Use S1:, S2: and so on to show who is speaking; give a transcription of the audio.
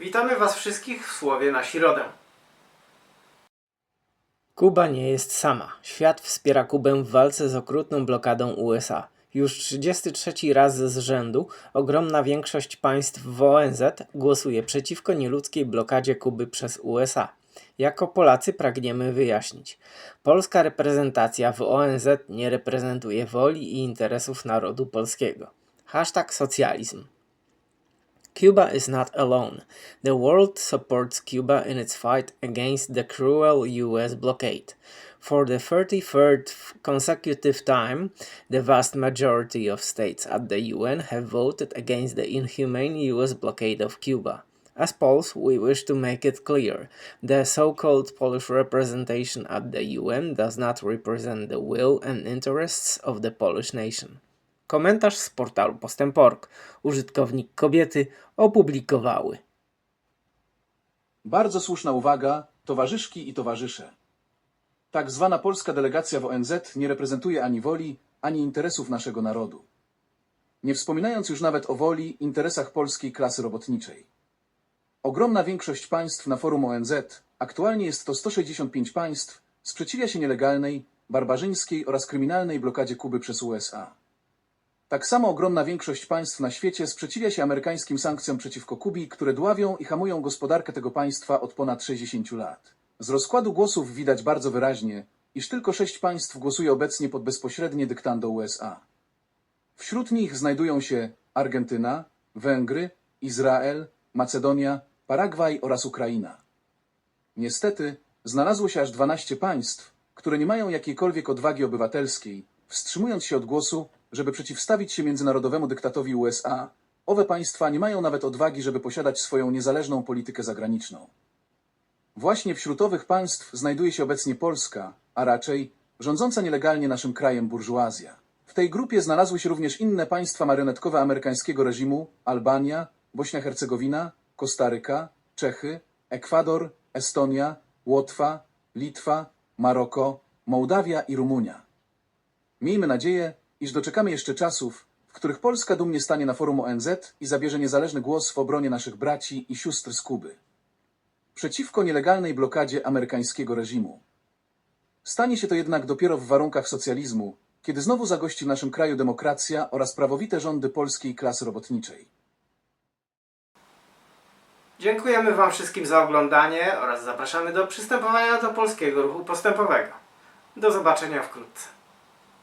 S1: Witamy Was wszystkich w Słowie na Środę.
S2: Kuba nie jest sama. Świat wspiera Kubę w walce z okrutną blokadą USA. Już 33 raz z rzędu ogromna większość państw w ONZ głosuje przeciwko nieludzkiej blokadzie Kuby przez USA. Jako Polacy pragniemy wyjaśnić. Polska reprezentacja w ONZ nie reprezentuje woli i interesów narodu polskiego. Hashtag socjalizm. Cuba is not alone. The world supports Cuba in its fight against the cruel US blockade. For the 33rd consecutive time, the vast majority of states at the UN have voted against the inhumane US blockade of Cuba. As Poles, we wish to make it clear the so called Polish representation at the UN does not represent the will and interests of the Polish nation. Komentarz z portalu Postęp.org. Użytkownik kobiety opublikowały.
S3: Bardzo słuszna uwaga, towarzyszki i towarzysze. Tak zwana polska delegacja w ONZ nie reprezentuje ani woli, ani interesów naszego narodu. Nie wspominając już nawet o woli, interesach polskiej klasy robotniczej. Ogromna większość państw na forum ONZ, aktualnie jest to 165 państw, sprzeciwia się nielegalnej, barbarzyńskiej oraz kryminalnej blokadzie Kuby przez USA. Tak samo ogromna większość państw na świecie sprzeciwia się amerykańskim sankcjom przeciwko Kubii, które dławią i hamują gospodarkę tego państwa od ponad 60 lat. Z rozkładu głosów widać bardzo wyraźnie, iż tylko sześć państw głosuje obecnie pod bezpośrednie dyktando USA. Wśród nich znajdują się Argentyna, Węgry, Izrael, Macedonia, Paragwaj oraz Ukraina. Niestety, znalazło się aż 12 państw, które nie mają jakiejkolwiek odwagi obywatelskiej, wstrzymując się od głosu, żeby przeciwstawić się międzynarodowemu dyktatowi USA. Owe państwa nie mają nawet odwagi, żeby posiadać swoją niezależną politykę zagraniczną. Właśnie wśród owych państw znajduje się obecnie Polska, a raczej rządząca nielegalnie naszym krajem burżuazja. W tej grupie znalazły się również inne państwa marionetkowe amerykańskiego reżimu, Albania, Bośnia-Hercegowina, Kostaryka, Czechy, Ekwador, Estonia, Łotwa, Litwa, Maroko, Mołdawia i Rumunia. Miejmy nadzieję, iż doczekamy jeszcze czasów, w których Polska dumnie stanie na forum ONZ i zabierze niezależny głos w obronie naszych braci i sióstr z Kuby. Przeciwko nielegalnej blokadzie amerykańskiego reżimu. Stanie się to jednak dopiero w warunkach socjalizmu, kiedy znowu zagości w naszym kraju demokracja oraz prawowite rządy polskiej klasy robotniczej.
S1: Dziękujemy Wam wszystkim za oglądanie oraz zapraszamy do przystępowania do Polskiego Ruchu Postępowego. Do zobaczenia wkrótce.